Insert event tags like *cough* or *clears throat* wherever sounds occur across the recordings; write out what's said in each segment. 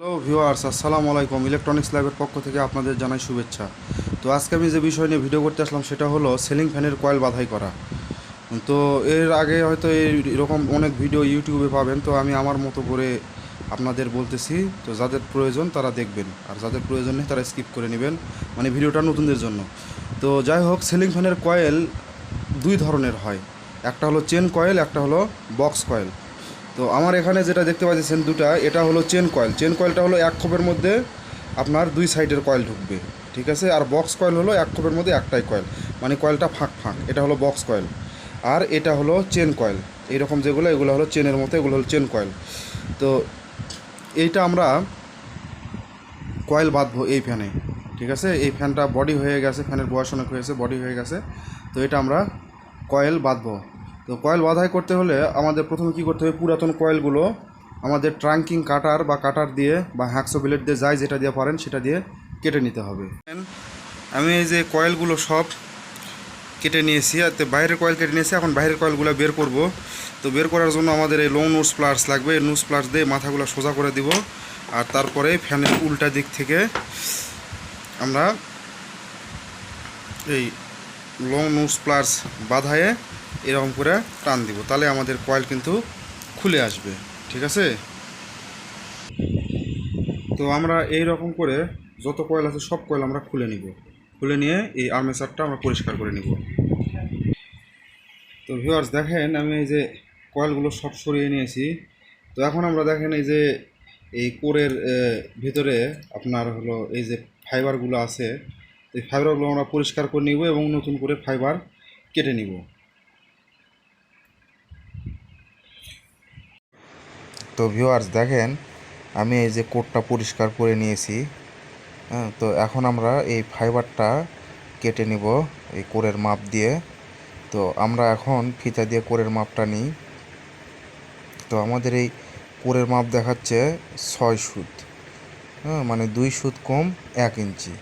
Hello viewers আসসালামু আলাইকুম। Electronics ল্যাবের পক্ষ থেকে আপনাদের জানাই শুভেচ্ছা। তো আজকে আমি যে বিষয় নিয়ে ভিডিও করতে আসলাম, সেটা হলো সেলিং ফ্যানের কয়েল বাধাই করা। তো এর আগে হয়তো এরকম অনেক ভিডিও ইউটিউবে পাবেন, তো আমি আমার মতো করে আপনাদের বলতেছি। তো যাদের প্রয়োজন তারা দেখবেন, আর যাদের প্রয়োজন নেই তারা স্কিপ করে নেবেন মানে ভিডিওটা নতুনদের জন্য। তো যাই হোক সেলিং ফ্যানের কয়েল দুই ধরনের হয়। একটা হলো চেন কয়েল একটা হলো বক্স কয়েল তো আমার এখানে যেটা দেখতে পাচ্ছেন দুটা, এটা হলো চেন কয়েল চেন কয়েলটা হলো এক খোপের মধ্যে আপনার দুই সাইডের কয়েল ঢুকবে, ঠিক আছে? আর বক্স কয়েল হলো এক খোপের মধ্যে একটাই কয়েল মানে কয়েলটা ফাঁক ফাঁক, এটা হলো বক্স কয়েল আর এটা হলো চেন কয়েল এইরকম যেগুলো, এগুলো হলো চেনের মতো, এগুলো হলো চেন কয়েল তো এইটা আমরা কয়েল বাঁধবো এই ফ্যানে ঠিক আছে? এই ফ্যানটা বডি হয়ে গেছে ফ্যানের বয়স অনেক হয়েছে বডি হয়ে গেছে। তো এটা আমরা কয়েল বাঁধবো। তো কয়েল বাধাই করতে হলে আমাদের প্রথমে কী করতে হবে? পুরাতন কয়েলগুলো আমাদের ট্রাঙ্কিং কাটার বা কাটার দিয়ে বা হ্যাকসো ব্লেড দিয়ে যাই যেটা দিয়ে পারেন, সেটা দিয়ে কেটে নিতে হবে। আমি এই যে কয়েলগুলো সব কেটে নিয়েছি, আর বাইরের কয়েল কেটে নিয়েছি, এখন বাইরের কয়েলগুলো বের করব। তো বের করার জন্য আমাদের এই লং নোস প্লাস লাগবে, এই নোস প্লাস দিয়ে মাথাগুলো সোজা করে দিব। আর তারপরে ফ্যানের উল্টা দিক থেকে আমরা এই লং নোস প্লাস বাধায়ে এরকম করে টান দিব। তাহলে আমাদের কয়েল কিন্তু খুলে আসবে। ঠিক আছে? তো আমরা এই রকম করে যত কয়েল আছে সব কয়েল আমরা খুলে নিব। খুলে নিয়ে এই আর্মেচারটা আমরা পরিষ্কার করে নিব। তো ভিউয়ার্স দেখেন আমি এই যে কয়েলগুলো সব সরিয়ে নিয়েছি। তো এখন আমরা দেখেন এই যে এই কোরের ভিতরে আপনার হলো এই যে ফাইবারগুলো আছে, এই ফাইবারগুলো আমরা পরিষ্কার করে নিব এবং নতুন করে ফাইবার কেটে নিব। তো ভিউয়ার্স দেখেন, আমি এই যে কোটটা পরিষ্কার করে নিয়েছি হ্যাঁ তো এখন আমরা এই ফাইবারটা কেটে নিব, এই কোরের মাপ দিয়ে। তো আমরা এখন ফিতা দিয়ে কোরের মাপটা নিই। তো আমাদের এই কোরের মাপ দেখাচ্ছে ছয় সুত হ্যাঁ মানে দুই সুত কম এক ইঞ্চি।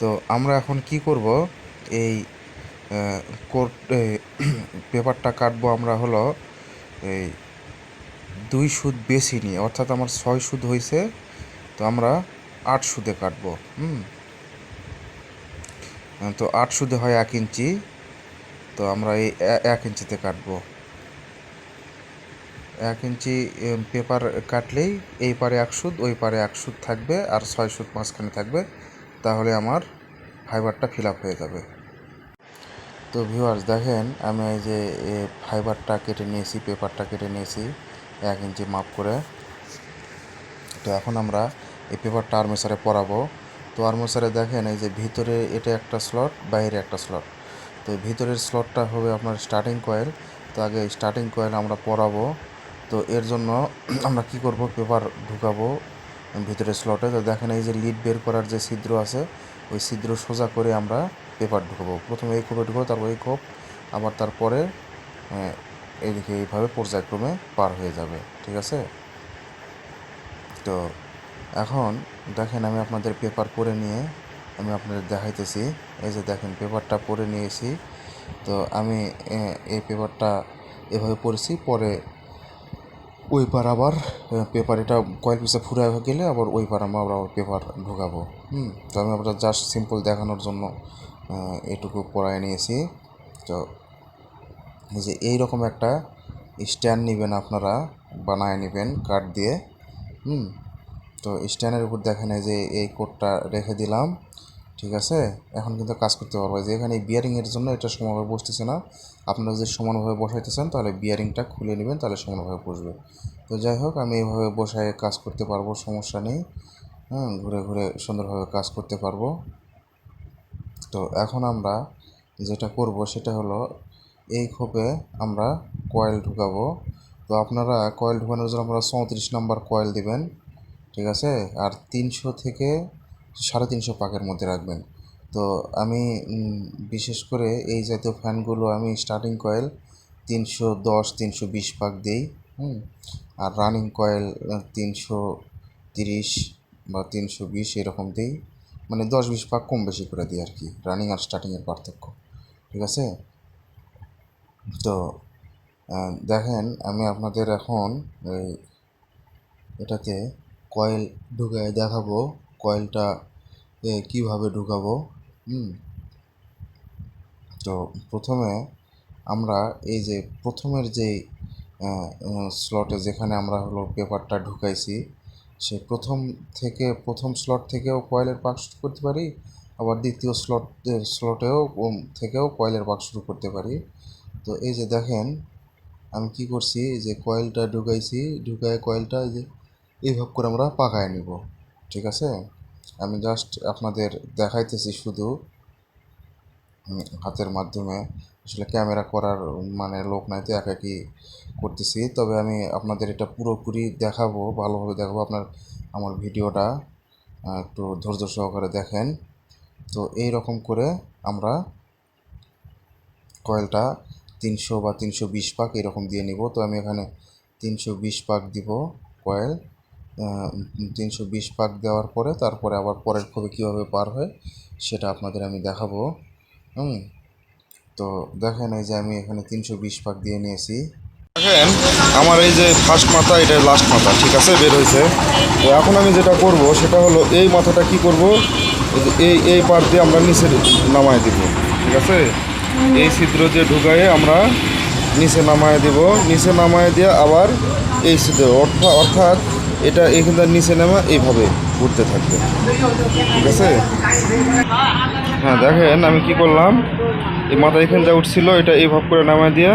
তো আমরা এখন কি করব, এই এই, পেপারটা কাটবো আমরা হলো, এই দুই সুদ বেশি নিয়ে, অর্থাৎ আমার ছয় সুদ হয়েছে তো আমরা আট সুদে কাটবো, হুম? তো আট সুদে হয় এক ইঞ্চি, তো আমরা এই এক ইঞ্চিতে কাটবো। এক ইঞ্চি পেপার কাটলেই এই পারে এক সুদ, ওই পারে এক সুদ থাকবে, আর ছয় সুদ মাঝখানে থাকবে, তাহলে আমার ফাইবারটা ফিল আপ হয়ে যাবে। তো ভিউয়ার্স, দেখেন, আমি এই যে ফাইবারটা কেটে নিয়েছি, পেপারটা কেটে নিয়েছি এক ইঞ্চি মাপ করে। তো এখন আমরা এই পেপারটা আর্মেসারে পরাবো। তো আর্মেসারে দেখেন এই যে ভিতরে এটা একটা স্লট বাইরে একটা স্লট তো ভিতরের স্লটটা হবে আপনার স্টার্টিং কয়েল তো আগে স্টার্টিং কয়েল আমরা পরাবো। তো এর জন্য *clears throat* আমরা কি করব? পেপার ঢুকাবো ভিতরের স্লটে তো দেখেন এই যে লিড বের করার যে ছিদ্র আছে, ওই ছিদ্র সোজা করে আমরা পেপার ঢুকাবো। প্রথমে এই কোপে ঢুকাবো, তারপর এই কোপ আবার তারপরে আহ, এইদিকে এইভাবে পর্যায়ক্রমে পার হয়ে যাবে ঠিক আছে? তো এখন দেখেন আমি আপনাদের পেপার পরে নিয়ে আমি আপনাদের দেখাইতেছি এই যে দেখেন পেপারটা পরে নিয়েছি। তো আমি এই পেপারটা এভাবে পড়েছি পরে ওই পার আবার পেপার এটা কয়েল পিসে ফুরে গেলে আবার ওই পার আমরা আবার পেপার ঢোকাবো হুম? তো আমি আপনার জাস্ট সিম্পল দেখানোর জন্য এটুকু পড়ায় নিয়েছি। তো এই রকম একটা স্ট্যান্ড নেবেন আপনারা, বানায় নেবেন কাঠ দিয়ে, হুম? তো স্ট্যান্ডের উপর দেখেন এই যে এই কোডটা রেখে দিলাম, ঠিক আছে? এখন কিন্তু কাজ করতে পারব। যে এখানে বিয়ারিংয়ের জন্য এটা সমানভাবে বসতেছে না। আপনারা যদি সমানভাবে বসাইতেছেন, তাহলে বিয়ারিংটা খুলে নেবেন, তাহলে সমানভাবে বসবে। তো যাই হোক, আমি এইভাবে বসায় কাজ করতে পারব, সমস্যা নেই। হ্যাঁ ঘুরে ঘুরে সুন্দরভাবে কাজ করতে পারব। তো এখন আমরা যেটা করব, সেটা হলো এই খোপে আমরা কয়েল ঢুকাবো। তো আপনারা কয়েল ঢুকানোর জন্য আপনারা চৌত্রিশ নাম্বার কয়েল দিবেন, ঠিক আছে? আর তিনশো থেকে সাড়ে তিনশো পাকের মধ্যে রাখবেন। তো আমি বিশেষ করে এই জাতীয় ফ্যানগুলো আমি স্টার্টিং কয়েল তিনশো দশ, তিনশো বিশ পাক দিই, হুম? আর রানিং কয়েল তিনশো তিরিশ বা তিনশো বিশ এরকম দিই। মানে দশ, বিশ পাক কম বেশি করে দিই আর কি রানিং আর স্টার্টিংয়ের পার্থক্য, ঠিক আছে? তো দেখেন আমি আপনাদের এখন এই এটাতে কয়েল ঢুকায় দেখাবো। কয়েলটা কীভাবে ঢুকাবো, হুম? তো প্রথমে আমরা এই যে প্রথমের যে স্লটে যেখানে আমরা হলো পেপারটা ঢুকাইছি, সে প্রথম থেকে, প্রথম স্লট থেকেও কয়েলের পাক শুরু করতে পারি, আবার দ্বিতীয় স্লট স্লটেও থেকেও কয়েলের পাক শুরু করতে পারি। তো এই যে দেখেন, আমি কি করছি, এই যে কয়েলটা ঢুকাইছি ঢুকায় কয়েলটা এই যে এইভাবে করে আমরা পাকায় নিব, ঠিক আছে? আমি জাস্ট আপনাদের দেখাইতেছি শুধু হাতের মাধ্যমে। আসলে ক্যামেরা করার মানে লোক নাই তো, একাকি করতেছি। তবে আমি আপনাদের এটা পুরোপুরি দেখাবো, ভালোভাবে দেখাবো আপনার, আমার ভিডিওটা। একটু ধৈর্য সহকারে দেখেন। তো এই রকম করে আমরা কয়েলটা তিনশো বা তিনশো বিশ পাক এরকম দিয়ে নিব। তো আমি এখানে তিনশো বিশ পাক দিব কয়েল। তিনশো বিশ পাক দেওয়ার পরে তারপরে আবার পরের খবে কীভাবে পার হয় সেটা আপনাদের আমি দেখাবো। হুম, তো দেখেন এই যে আমি এখানে তিনশো বিশ পাক দিয়ে নিয়েছি। দেখেন, আমার এই যে ফার্স্ট মাথা এটা লাস্ট মাথা, ঠিক আছে? বের হয়েছে। তো এখন আমি যেটা করব, সেটা হলো এই মাথাটা কি করব? এই এই পার দিয়ে আমরা নিচে নামায় দিব, ঠিক আছে? এই ছিদ্র দিয়ে ঢুকায়ে আমরা নিচে নামায় দিব। নিচে নামায় দিয়ে আবার এই ছিদ্র অর্থাৎ অর্থাৎ এটা এইখানটার নিচে নামা এইভাবে ঘুরতে থাকবে। ঠিক আছে? হ্যাঁ দেখেন আমি কি করলাম, এই মাথা এখানে যা উঠছিল, এটা এইভাবে করে নামায় দিয়ে,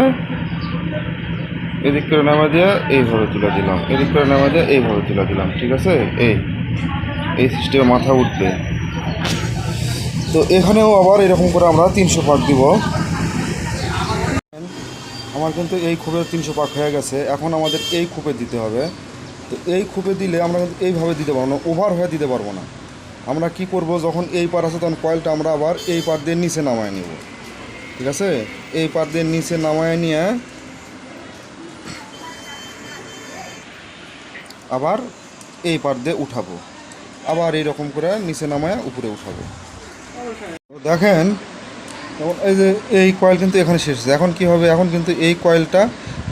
এদিক করে নামা দিয়ে এইভাবে তুলে দিলাম, এদিক করে নামা দিয়ে এইভাবে তুলে দিলাম। ঠিক আছে? এই এই সিস্টেমে মাথা উঠবে। তো এখানেও আবার এরকম করে আমরা তিনশো পাক দিব। আমার কিন্তু এই খোপের তিনশো পাক হয়ে গেছে। এখন আমাদের এই খোপে দিতে হবে। তো এই খোপে দিলে আমরা কিন্তু এইভাবে দিতে পারব না, ওভার হয়ে দিতে পারব না। আমরা কি করব, যখন এই পার আছে তখন কয়েলটা আমরা আবার এই পার দিয়ে নিচে নামায় নিব। ঠিক আছে? এই পার দিয়ে নিচে নামায় নিয়ে আবার এই পার দিয়ে উঠাবো। আবার এই রকম করে নিচে নামায় উপরে উঠাবো। দেখেন এই যে এই কয়েল কিন্তু এখানে শেষ হয়েছে। এখন কি হবে? এখন কিন্তু এই কয়েলটা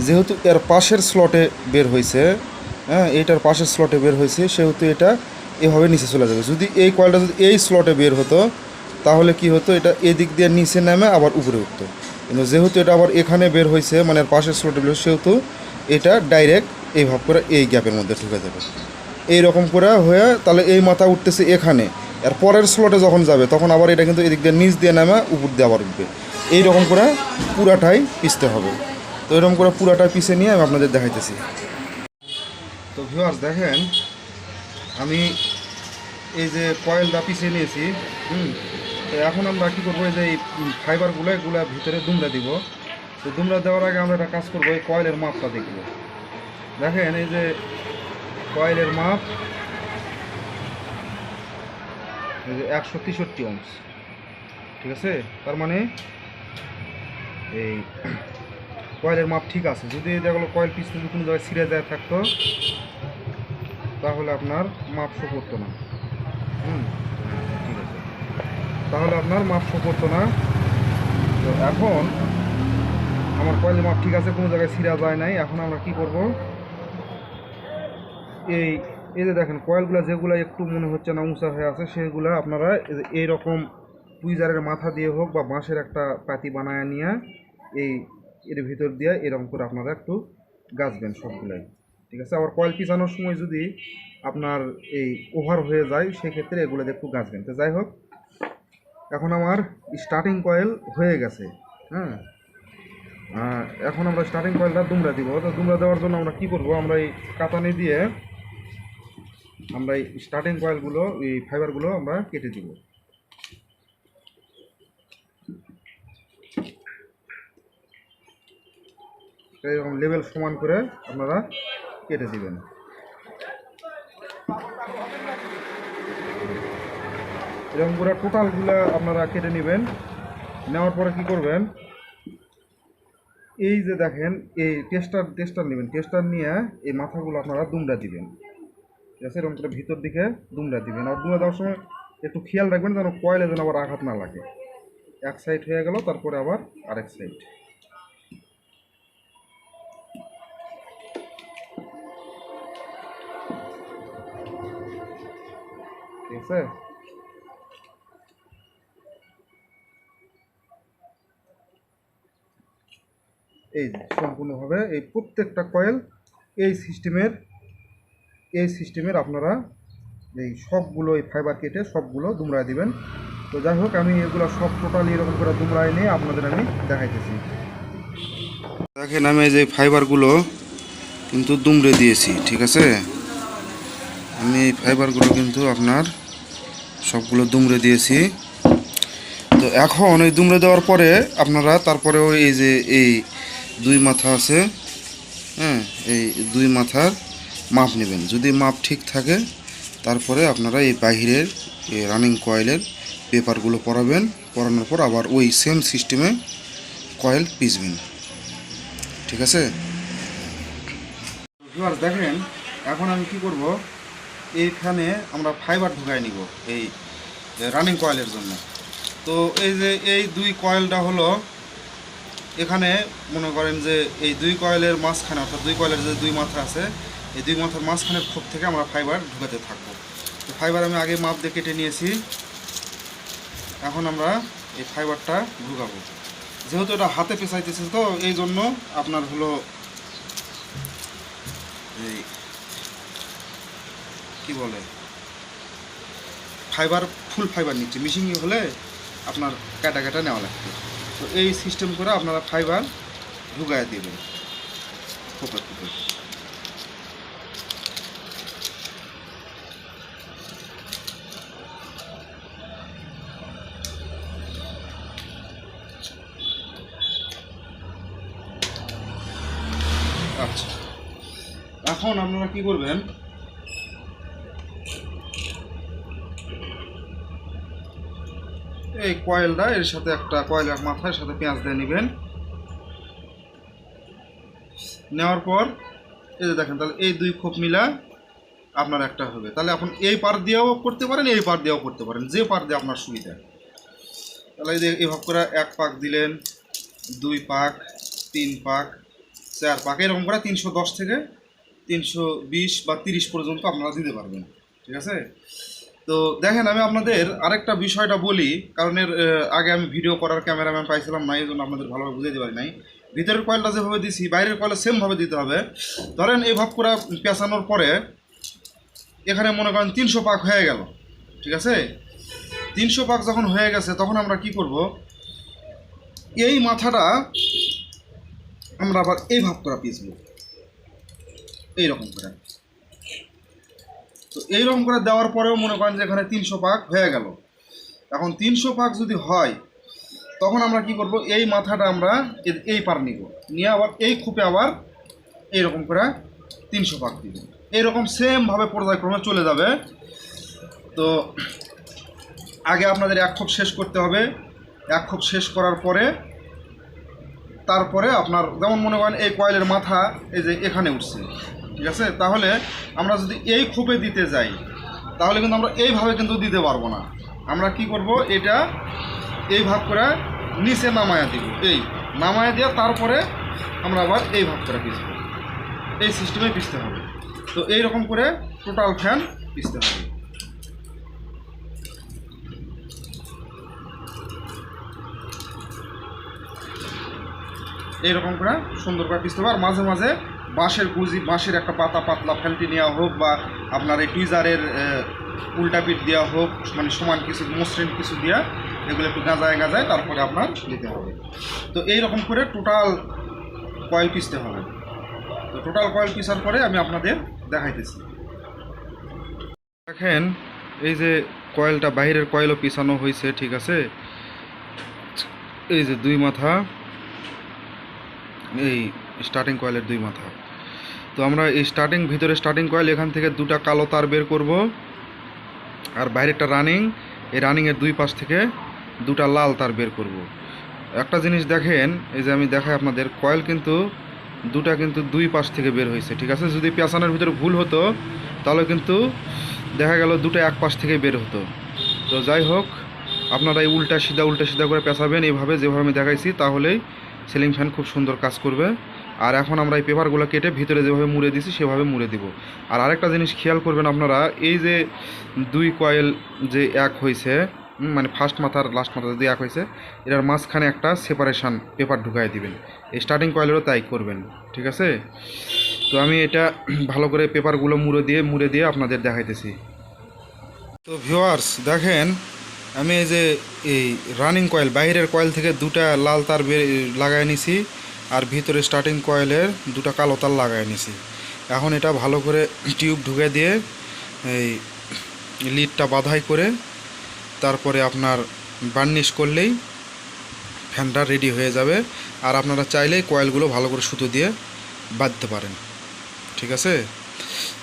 যেহেতু এর পাশের স্লটে বের হয়েছে হ্যাঁ এইটার পাশের স্লটে বের হয়েছে, সেহেতু এটা এভাবে নিচে চলে যাবে। যদি এই কয়েলটা যদি এই স্লটে বের হতো, তাহলে কি হতো? এটা এদিক দিয়ে নিচে নামে আবার উপরে উঠতো। কিন্তু যেহেতু এটা আবার এখানে বের হয়েছে মানে এর পাশের স্লটে বের সেহেতু এটা ডাইরেক্ট এইভাবে করে এই গ্যাপের মধ্যে ঢুকে যাবে। এই রকম করে হয়ে তাহলে এই মাথা উঠতেছে এখানে। আর পরের স্লটে যখন যাবে, তখন আবার এটা কিন্তু এদিক দিয়ে নিচ দিয়ে নামে, উপর দিয়ে আবার উঠবে। এই রকম করে পুরাটাই পিষতে হবে। তো এরকম করে পুরাটাই পিষে নিয়ে আমি আপনাদের দেখাইতেছি। তো ভিউয়ার্স দেখেন, আমি এই যে কয়েলটা পিছিয়ে নিয়েছি, হুম, তো এখন আমরা কী করব, এই যে এই ফাইবারগুলো এগুলো ভিতরে দুমড়া দিব। তো দুমড়া দেওয়ার আগে আমরা একটা কাজ করব, এই কয়েলের মাপটা দেখব। দেখেন, এই যে কয়েলের মাপ একশো তেষট্টি অংশ ঠিক আছে? তার মানে এই *clears throat* কয়েলের মাপ ঠিক আছে। যদি দেখল কয়েল পিছনে যদি কোনো জায়গায় ছিঁড়ে যায়, থাকতো, তাহলে আপনার মাপ শো করতো না। হুম? ঠিক আছে। তাহলে আপনার মাপ শো করতো না। তো এখন আমার কয়েলের মাপ ঠিক আছে, কোনো জায়গায় ছিঁড়া যায় নাই। এখন আমরা কি করব? এই এই যে দেখেন, কয়েলগুলো যেগুলো একটু মনে হচ্ছে না উঁচা হয়ে আছে, সেগুলো আপনারা এইরকম টুইজারের মাথা দিয়ে হোক বা বাঁশের একটা পাতি বানায় নিয়ে এই এর ভিতর দিয়ে এরকম করে আপনারা একটু গাছবেন সবগুলাই। ঠিক আছে? আবার কয়েল পিছানোর সময় যদি আপনার এই ওভার হয়ে যায়, সেক্ষেত্রে এগুলোতে একটু গাছবেন। তো যাই হোক, এখন আমার স্টার্টিং কয়েল হয়ে গেছে হ্যাঁ? এখন আমরা স্টার্টিং কয়েলটা দুমড়া দিব। তো দুমড়া দেওয়ার জন্য আমরা কি করব? আমরা এই কাতানি দিয়ে আমরা এই স্টার্টিং কয়েলগুলো এই ফাইবারগুলো আমরা কেটে দিব। এরকম লেভেল সমান করে আপনারা কেটে দিবেন। এরকম করে টোটালগুলো আপনারা কেটে নেবেন। নেওয়ার পরে কি করবেন? এই যে দেখেন, এই টেস্টার টেস্টার নেবেন। টেস্টার নিয়ে এই মাথাগুলো আপনারা দুমড়া দিবেন। ঠিক আছে এরকম ভিতর দিকে দুমড়া দিবেন। আর দুমড়া দেওয়ার সময় একটু খেয়াল রাখবেন যেন কয়েলে যেন আবার আঘাত না লাগে। এক সাইড হয়ে গেল, তারপরে আবার আরেক সাইড ঠিক আছে? এই সম্পূর্ণভাবে এই প্রত্যেকটা কয়েল এই সিস্টেমের এই সিস্টেমের আপনারা এই সবগুলো এই ফাইবার কেটে সবগুলো দুমড়ায় দিবেন। তো যাই হোক, আমি এগুলো সব টোটালি এরকম করে দুমড়ায় নিয়ে আপনাদের আমি দেখাইতেছি। দেখেন, আমি যে ফাইবারগুলো কিন্তু দুমড়ে দিয়েছি, ঠিক আছে? আমি এই ফাইবারগুলো কিন্তু আপনার সবগুলো দুমড়ে দিয়েছি। তো এখন এই দুমড়ে দেওয়ার পরে আপনারা তারপরেও এই যে এই দুই মাথা আছে হ্যাঁ এই দুই মাথার মাপ নেবেন। যদি মাপ ঠিক থাকে, তারপরে আপনারা এই বাহিরের, এই রানিং কয়েলের পেপারগুলো পরাবেন। পরানোর পর আবার ওই সেম সিস্টেমে কয়েল পিসবেন। ঠিক আছে? দেখেন, এখন আমি কি করব? এইখানে আমরা ফাইবার ঢুকাই নিব এই রানিং কয়েলের জন্য। তো এই যে এই দুই কয়েলটা হলো, এখানে মনে করেন যে এই দুই কয়েলের মাঝখানে, অর্থাৎ দুই কয়েলের যে দুই মাথা আছে এই দুই মাথার মাঝখানের খোপ থেকে আমরা ফাইবার ঢুকাতে থাকব। তো ফাইবার আমি আগে মাপ দিয়ে কেটে নিয়েছি। এখন আমরা এই ফাইবারটা ঢুকাবো। যেহেতু এটা হাতে পেঁচাইতেছে তো, এই জন্য আপনার হলো এই কি বলে? ফাইবার ফুল ফাইবার নিচ্ছে। মিশিং হলে আপনার কাটা কাটা নেওয়া লাগবে। তো এই সিস্টেম করে আপনারা ফাইবার ঢুকায় দেবেন। খোপে খোপে আচ্ছা এখন আপনারা কি করবেন? এই কয়েলটা, এর সাথে একটা কয়েলের মাথার সাথে পেঁয়াজ দিয়ে নেবেন। নেওয়ার পর, এই যে দেখেন, তাহলে এই দুই খোপ মিলা আপনার একটা হবে। তাহলে এখন এই পার দিয়েও করতে পারেন, এই পার দিয়েও করতে পারেন। যে পার দিয়ে আপনার সুবিধা। তাহলে এই এভাবে করে এক পাক দিলেন, দুই পাক, তিন পাক, চার পাক, এরকম করে তিনশো দশ থেকে তিনশো বিশ বা তিরিশ পর্যন্ত আপনারা দিতে পারবেন, ঠিক আছে? তো দেখেন, আমি আপনাদের আরেকটা বিষয়টা বলি, কারণ এর আগে আমি ভিডিও করার ক্যামেরাম্যান পাইছিলাম না এই জন্য আপনাদের ভালোভাবে বুঝাতে পারি নাই। ভিতরের কয়েলটা যেভাবে দিছি, বাইরের কয়েলটা সেমভাবে দিতে হবে। ধরেন, এই ভাব করে পেঁচানোর পরে এখানে মনে করেন তিনশো পাক হয়ে গেল, ঠিক আছে? তিনশো পাক যখন হয়ে গেছে, তখন আমরা কি করব? এই মাথাটা আমরা আবার এই ভাব করে পিসবো এইরকম করে। তো এইরকম করে দেওয়ার পরেও মনে করেন যে এখানে তিনশো পাক হয়ে গেল। এখন তিনশো পাক যদি হয়, তখন আমরা কি করব? এই মাথাটা আমরা এই পার নিব। নিয়ে আবার এই খুপে আবার এইরকম করে তিনশো পাক দিব। এইরকম সেমভাবে পর্যায়ক্রমে চলে যাবে। তো আগে আপনাদের এক খোপ শেষ করতে হবে। এক খোপ শেষ করার পরে তারপরে আপনার, যেমন মনে করেন এই কয়েলের মাথা এই যে এখানে উঠছে। ঠিক আছে? তাহলে আমরা যদি এই খোপে দিতে যাই, তাহলে কিন্তু আমরা এইভাবে কিন্তু দিতে পারব না। আমরা কি করব? এটা এই ভাগ করে নিচে নামায়া দিব। এই নামায়া দিয়ে তারপরে আমরা আবার এই ভাগ করে পিসবো এই সিস্টেমে পিসতে হবে। তো এই রকম করে টোটাল ফ্যান পিসতে হবে। এইরকম করে সুন্দর করে পিসতে হবে। আর মাঝে মাঝে বাঁশের গুজি বাঁশের একটা পাতা পাতলা ফ্যালটি নেওয়া হোক বা আপনার এই টুইজারের উল্টা পিঠ দেওয়া হোক মানে সমান কিছু, মসৃণ কিছু দেওয়া এগুলো একটু গাঁজায় গাঁজায় তারপরে আপনার দিতে হবে। তো এই রকম করে টোটাল কয়েল পিসতে হবে। তো টোটাল কয়েল পিসার পরে আমি আপনাদের দেখাইতেছি। দেখেন, এই যে কয়েলটা বাইরের কয়েলও পিছানো হয়েছে ঠিক আছে? এই যে দুই মাথা, এই স্টার্টিং কয়েলের দুই মাথা। তো আমরা এই স্টার্টিং ভিতরে স্টার্টিং কয়েল এখান থেকে দুটা কালো তার বের করব। আর বাইরেরটা রানিং এই রানিংয়ের দুই পাশ থেকে দুটা লাল তার বের করব। একটা জিনিস দেখেন, এই যে আমি দেখাই আপনাদের কয়েল কিন্তু দুটা কিন্তু দুই পাশ থেকে বের হয়েছে, ঠিক আছে? যদি পেঁচানোর ভিতরে ভুল হতো, তাহলে কিন্তু দেখা গেল দুটো এক পাশ থেকে বের হতো। তো যাই হোক, আপনারা এই উল্টা সিধা উল্টা সিধা করে পেঁচাবেন এইভাবে যেভাবে আমি দেখাইছি, তাহলেই সিলিং ফ্যান খুব সুন্দর কাজ করবে। আর এখন আমরা এই পেপারগুলো কেটে ভিতরে যেভাবে মুড়ে দিছি, সেভাবে মুড়ে দিব। আর আরেকটা জিনিস খেয়াল করবেন আপনারা, এই যে দুই কয়েল যে এক হয়েছে মানে ফার্স্ট মাথার লাস্ট মাথা যদি এক হয়েছে এটার মাঝখানে একটা সেপারেশান পেপার ঢুকাই দিবেন। এই স্টার্টিং কয়েলেরও তাই করবেন, ঠিক আছে? তো আমি এটা *clears throat* ভালো করে পেপারগুলো মুড়ে দিয়ে মুড়ে দিয়ে আপনাদের দেখাইতেছি। তো ভিউয়ার্স দেখেন, আমি এই যে এই রানিং কয়েল বাইরের কয়েল থেকে দুটা লাল তার বে- লাগাই নিছি। আর ভিতরে স্টার্টিং কয়েলের দুটো কালো তার লাগাই নিছি। এখন এটা ভালো করে টিউব ঢুকে দিয়ে এই লিডটা বাধাই করে তারপরে আপনার বার্নিশ করলেই ফ্যানটা রেডি হয়ে যাবে। আর আপনারা চাইলেই কয়েলগুলো ভালো করে সুতো দিয়ে বাঁধতে পারেন। ঠিক আছে?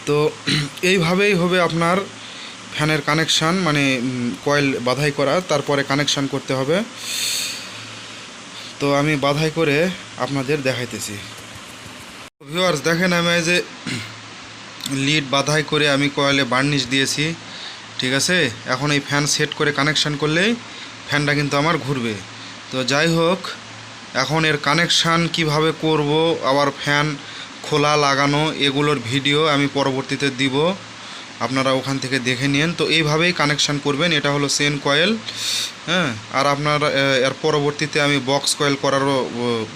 তো এইভাবেই হবে আপনার ফ্যানের কানেকশান মানে কয়েল বাধাই করা। তারপরে কানেকশান করতে হবে। তো আমি বাধাই করে আপনাদের দেখাইতেছি। ভিউয়ার্স দেখেন আমি যে লিড বাধাই করে আমি কয়েলে বার্নিশ দিয়েছি, ঠিক আছে? এখন এই ফ্যান সেট করে কানেকশান করলেই ফ্যানটা কিন্তু আমার ঘুরবে। তো যাই হোক, এখন এর কানেকশান কীভাবে করব, আবার ফ্যান খোলা লাগানো, এগুলোর ভিডিও আমি পরবর্তীতে দিব। আপনারা ওখান থেকে দেখে নিন। তো এইভাবেই কানেকশান করবেন, এটা হলো সেন কয়েল হ্যাঁ? আর আপনার এর পরবর্তীতে আমি বক্স কয়েল করারও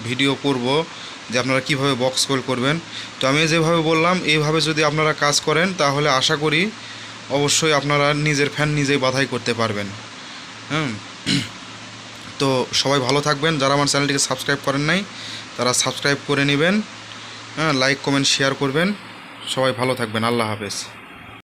ভিডিও করব, যে আপনারা কীভাবে বক্স কয়েল করবেন। তো আমি যেভাবে বললাম, এইভাবে যদি আপনারা কাজ করেন, তাহলে আশা করি অবশ্যই আপনারা নিজের ফ্যান নিজেই বাধাই করতে পারবেন। হ্যাঁ? তো সবাই ভালো থাকবেন। যারা আমার চ্যানেলটিকে সাবস্ক্রাইব করেন নাই, তারা সাবস্ক্রাইব করে নেবেন। হ্যাঁ লাইক কমেন্ট শেয়ার করবেন। সবাই ভালো থাকবেন। আল্লাহ হাফেজ।